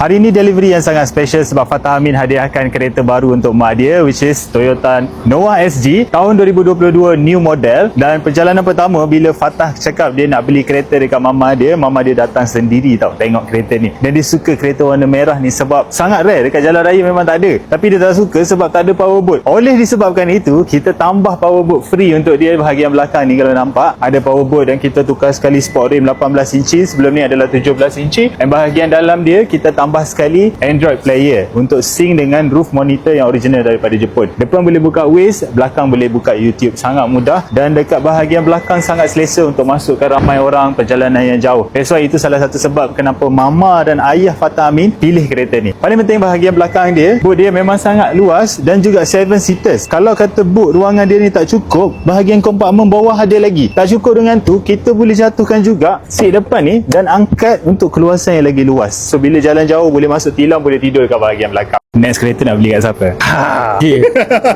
Hari ini delivery yang sangat special sebab Fatah Amin hadiahkan kereta baru untuk mak dia which is Toyota Noah SG tahun 2022 new model dan perjalanan pertama bila Fatah cakap dia nak beli kereta dekat mama dia, mama dia datang sendiri tau tengok kereta ni. Dan dia suka kereta warna merah ni sebab sangat rare dekat jalan raya memang tak ada. Tapi dia tak suka sebab tak ada power boot. Oleh disebabkan itu, kita tambah power boot free untuk dia bahagian belakang ni kalau nampak. Ada power boot dan kita tukar sekali sport rim 18 inci sebelum ni adalah 17 inci. Dan bahagian dalam dia kita tambah sekali Android player untuk sync dengan roof monitor yang original daripada Jepun. Depan boleh buka Waze, belakang boleh buka YouTube. Sangat mudah dan dekat bahagian belakang sangat selesa untuk masukkan ramai orang perjalanan yang jauh. That's why itu salah satu sebab kenapa mama dan ayah Fatah Amin pilih kereta ni. Paling penting bahagian belakang dia, boot dia memang sangat luas dan juga 7 seaters. Kalau kata boot ruangan dia ni tak cukup, bahagian kompartmen bawah ada lagi. Tak cukup dengan tu, kita boleh jatuhkan juga seat depan ni dan angkat untuk keluasan yang lagi luas. So bila jalan jauh boleh masuk tilam, boleh tidur kat bahagian belakang. Next kereta nak beli kat siapa? Okay.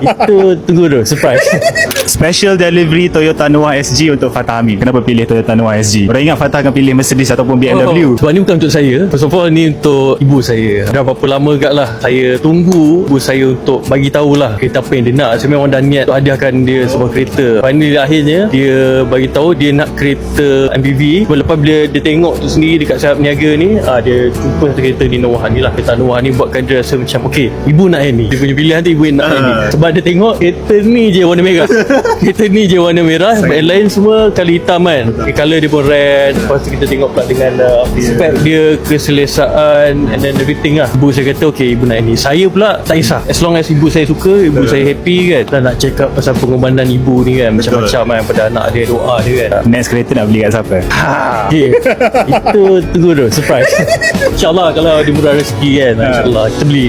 Itu tunggu dulu surprise. Special delivery Toyota Noah SG untuk Fatah Amin. Kenapa pilih Toyota Noah SG? Orang ingat Fatah akan pilih Mercedes ataupun BMW. Oh, sebab ni bukan untuk saya. First of all ni untuk ibu saya. Dah berapa lama kat lah saya tunggu ibu saya untuk bagi tahulah kereta apa yang dia nak. Saya memang dah niat untuk hadiahkan dia sebuah kereta. Finally akhirnya dia bagi tahu dia nak kereta MPV. Lepas bila dia tengok tu sendiri dekat sayap niaga ni, ah, dia jumpa satu kereta di Noah ni lah. Kereta Noah ni buatkan dia rasa macam okay, ibu nak yang ni. Dia punya pilihan tu ibu nak yang ni. Ah. Sebab dia tengok kereta ni je warna merah. kereta ni je warna merah. Yang lain semua kali hitam kan. Okay, colour dia pun red. Lepas tu kita tengok pula dengan uh, spek dia, keselesaan and then everything lah. Ibu saya kata okay ibu nak yang ni. Saya pula tak kisah. As long as ibu saya suka, ibu saya happy kan. Dan nak check up pasal pengorbanan ibu ni kan. Macam-macam kan pada anak dia, doa dia kan. Next kereta nak beli kat siapa? Okay. Itu tunggu dulu surprise. InsyaAllah kalau dimurah rezeki kan. InsyaAllah kita beli.